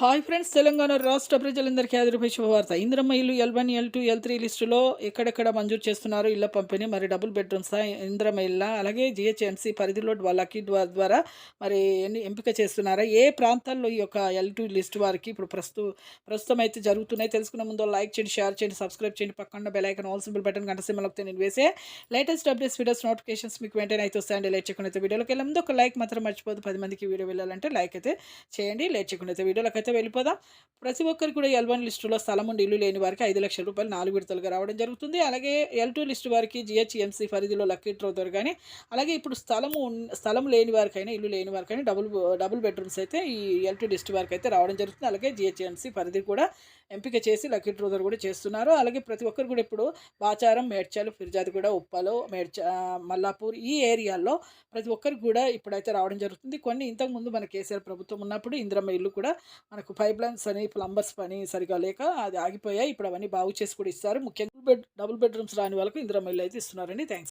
Hi friends Telangana రాష్ట్ర ప్రజలందరికీ ఆదిరిపై శుభవార్త. ఇంద్రమ్మ ఇల్లు L one L two L three లిస్టులో ఎక్కడెక్కడ మంజూరు చేస్తున్నారు? ఇళ్ళ పంపిణీ మరి డబుల్ బెడ్రూమ్స్ ఇంద్రమ్మ ఇళ్ళ అలాగే జిహెచ్ఎంసీ పరిధిలో వాళ్ళకి ద్వారా మరి ఎన్ని ఎంపిక చేస్తున్నారా? ఏ ప్రాంతాల్లో ఈ యొక్క ఎల్ టూ లిస్ట్ వారికి ఇప్పుడు ప్రస్తు ప్రస్తుతం అయితే జరుగుతున్నాయి? తెలుసుకున్న ముందు లైక్ చేయండి షేర్ చేయండి సబ్స్క్రైబ్ చేయండి. పక్కన bell icon all simple button గంట సింబల్ నేను వేసే లేటెస్ట్ అప్డేట్స్ వీడియోస్ నోటిఫికేషన్స్ మీకు వెంటనే అయితే వస్తాయండి. లేట్ చేయకుండా అయితే వీడియోలోకి వెళ్ళే ముందు ఒక లైక్ మాత్రం మర్చిపోదు పది మందికి వీడియో వెళ్ళాలంటే లైక్ అయితే చేయండి. లేట్ చేయకుండా అయితే వీడియోలోకి అయితే వెళ్ళిపోదా. ప్రతి ఒక్కరికి కూడా ఎల్ వన్ లిస్టులో స్థలం ఉండి ఇల్లు లేని వారికి ఐదు లక్షల రూపాయలు నాలుగు విడతలుగా రావడం జరుగుతుంది. అలాగే ఎల్ టూ లిస్టు వారికి జిహెచ్ఎంసీ పరిధిలో లక్కీ డ్రో ద్వారా అలాగే ఇప్పుడు స్థలము స్థలం లేని వారికైనా ఇల్లు లేని వారికైనా డబుల్ డబుల్ బెడ్రూమ్స్ అయితే ఈ ఎల్ టూ లిస్ట్ వారికి అయితే రావడం జరుగుతుంది. అలాగే జిహెచ్ఎంసీ పరిధి కూడా ఎంపిక చేసి లక్కీ డ్రో కూడా చేస్తున్నారు. అలాగే ప్రతి ఒక్కరు కూడా ఇప్పుడు బాచారం మేడ్చల్ ఫిర్జాదిగూడ ఉప్పలు మేడ్చ మల్లాపూర్ ఈ ఏరియాల్లో ప్రతి ఒక్కరికి కూడా ఇప్పుడైతే రావడం జరుగుతుంది. కొన్ని ఇంతకుముందు మన కేసీఆర్ ప్రభుత్వం ఉన్నప్పుడు ఇంద్రమ్మ ఇల్లు కూడా మన మనకు పైప్ లైన్స్ అని ప్లంబర్స్ పని సరిగా లేక అది ఆగిపోయాయి. ఇప్పుడు అవన్నీ బాగు చేసి కూడా ఇస్తారు. ముఖ్యంగా బెడ్ డబుల్ బెడ్రూమ్స్ రాని వాళ్ళకు ఇందిరా ఇల్లు అయితే ఇస్తున్నారండి. థ్యాంక్స్